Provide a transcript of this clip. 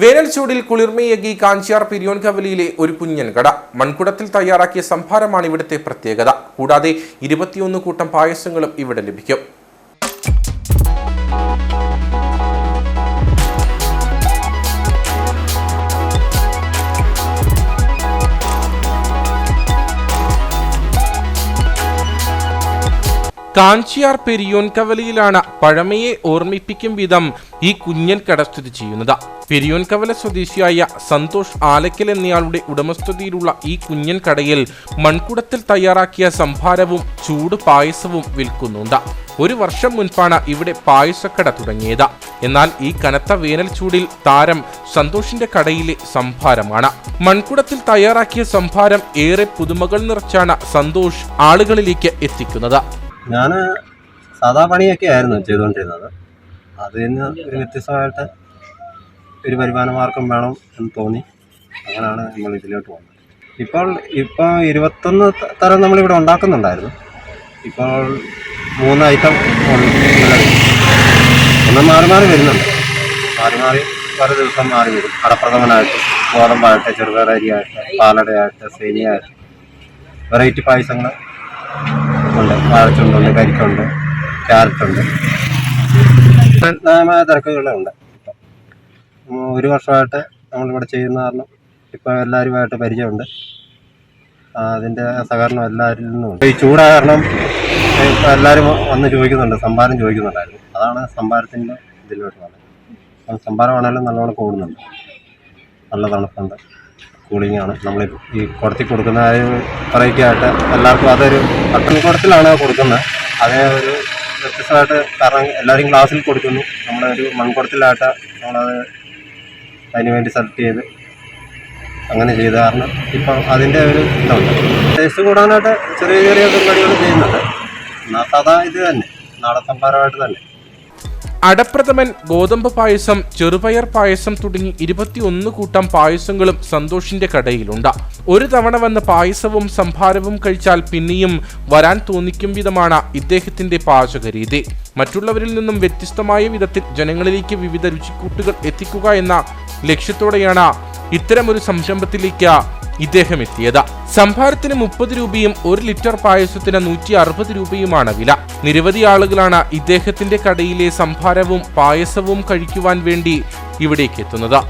വേനൽ ചൂടിൽ കുളിർമയേകി കാഞ്ചിയാർ പിരിയോൻകവലിയിലെ ഒരു കുഞ്ഞൻ കട. മൺകുടത്തിൽ തയ്യാറാക്കിയ സംഭാരമാണ് ഇവിടുത്തെ പ്രത്യേകത. കൂടാതെ ഇരുപത്തിയൊന്ന് കൂട്ടം പായസങ്ങളും ഇവിടെ ലഭിക്കും. കാഞ്ചിയാർ പെരിയോൻ കവലയിലാണ് പഴമയെ ഓർമ്മിപ്പിക്കും വിധം ഈ കുഞ്ഞൻ കട സ്ഥിതി ചെയ്യുന്നത്. പെരിയോൻ കവല സ്വദേശിയായ സന്തോഷ് ആലക്കൽ എന്നയാളുടെ ഉടമസ്ഥതയിലുള്ള ഈ കുഞ്ഞൻ കടയിൽ മൺകുടത്തിൽ തയ്യാറാക്കിയ സംഭാരവും ചൂട് പായസവും വിൽക്കുന്നുണ്ട്. ഒരു വർഷം മുൻപാണ് ഇവിടെ പായസക്കട തുടങ്ങിയത്. എന്നാൽ ഈ കനത്ത വേനൽ ചൂടിൽ താരം സന്തോഷിന്റെ കടയിലെ സംഭാരമാണ്. മൺകുടത്തിൽ തയ്യാറാക്കിയ സംഭാരം ഏറെ പുതുമകൾ നിറച്ചാണ് സന്തോഷ് ആളുകളിലേക്ക് എത്തിക്കുന്നത്. ഞാൻ സാധാ പണിയൊക്കെ ആയിരുന്നു ചെയ്തുകൊണ്ടിരുന്നത്. അതിൽ നിന്ന് ഒരു വ്യത്യസ്തമായിട്ട് ഒരു വരുമാന മാർഗം വേണം എന്ന് തോന്നി. അങ്ങനെയാണ് നമ്മൾ ഇതിലോട്ട് വന്നത്. ഇപ്പോൾ ഇപ്പോൾ ഇരുപത്തൊന്ന് തരം നമ്മളിവിടെ ഉണ്ടാക്കുന്നുണ്ടായിരുന്നു. ഇപ്പോൾ മൂന്ന് ഐറ്റം ഒന്ന് മാറി മാറി വരുന്നുണ്ട്. മാറി മാറി പല ദിവസം മാറി വരും. അടപ്രഥമനായിട്ട് ഗോതമ്പായിട്ട് ചെറുപയറരിയായിട്ട് പാലടയായിട്ട് സേനിയായിട്ട് വെറൈറ്റി പായസങ്ങൾ ഉണ്ട്. വാഴച്ചുണ്ടുണ്ട് കരിക്കുണ്ട് ക്യാരറ്റുണ്ട് നാമായ തിരക്കുകളുണ്ട് ഒരു വർഷമായിട്ട് നമ്മളിവിടെ ചെയ്യുന്ന കാരണം ഇപ്പം എല്ലാവരുമായിട്ട് പരിചയമുണ്ട്. അതിന്റെ സഹകരണം എല്ലാവരിൽ നിന്നും ഈ ചൂട കാരണം ഇപ്പം എല്ലാവരും വന്ന് ചോദിക്കുന്നുണ്ട് സംഭാരം ചോദിക്കുന്നുണ്ടായിരുന്നു. അതാണ് സംഭാരത്തിന്റെ ഇതിലോട്ട് വന്നത്. അപ്പം സംഭാരമാണെങ്കിലും നല്ലോണം കൂടുന്നുണ്ട്. നല്ല തണുപ്പുണ്ട്. കൂളിംഗ് ആണ് നമ്മൾ ഈ കുടത്തിൽ കൊടുക്കുന്ന ആ എല്ലാവർക്കും അതൊരു പട്ടൺ കുടത്തിലാണ് കൊടുക്കുന്നത്. അതേ ഒരു വ്യത്യസ്തമായിട്ട് കാരണം എല്ലാവരും ഗ്ലാസ്സിൽ കൊടുക്കുന്നു. നമ്മളൊരു മൺകുടത്തിലായിട്ട് നമ്മളത് അതിന് വേണ്ടി സെലക്ട് ചെയ്ത് അങ്ങനെ ചെയ്ത കാരണം ഇപ്പം അതിന്റെ ഒരു ഇതുണ്ട്. ടേസ്റ്റ് കൂടാനായിട്ട് ചെറിയ ചെറിയ പരിപാടികൾ ചെയ്യുന്നുണ്ട്. എന്നാൽ സാധാ ഇത് തന്നെ. നാടൻ സംഭാരമായിട്ട് തന്നെ. അടപ്രഥമൻ ഗോതമ്പ് പായസം ചെറുപയർ പായസം തുടങ്ങി ഇരുപത്തിയൊന്ന് കൂട്ടം പായസങ്ങളും സന്തോഷിന്റെ കടയിലുണ്ട്. ഒരു തവണ വന്ന പായസവും സംഭാരവും കഴിച്ചാൽ പിന്നെയും വരാൻ തോന്നിക്കും വിധമാണ് ഇദ്ദേഹത്തിന്റെ പാചകരീതി. മറ്റുള്ളവരിൽ നിന്നും വ്യത്യസ്തമായ വിധത്തിൽ ജനങ്ങളിലേക്ക് വിവിധ രുചിക്കൂട്ടുകൾ എത്തിക്കുക എന്ന ലക്ഷ്യത്തോടെയാണ് ഇത്തരമൊരു സംരംഭത്തിലേക്ക് ഇദ്ദേഹം എത്തിയത് സംഭാരത്തിന് മുപ്പത് രൂപയും ഒരു ലിറ്റർ പായസത്തിന് നൂറ്റി അറുപത് രൂപയുമാണ് വില. നിരവധി ആളുകളാണ് ഇദ്ദേഹത്തിന്റെ കടയിലെ സംഭാരവും പായസവും കഴിക്കുവാൻ വേണ്ടി ഇവിടേക്ക് എത്തുന്നത്.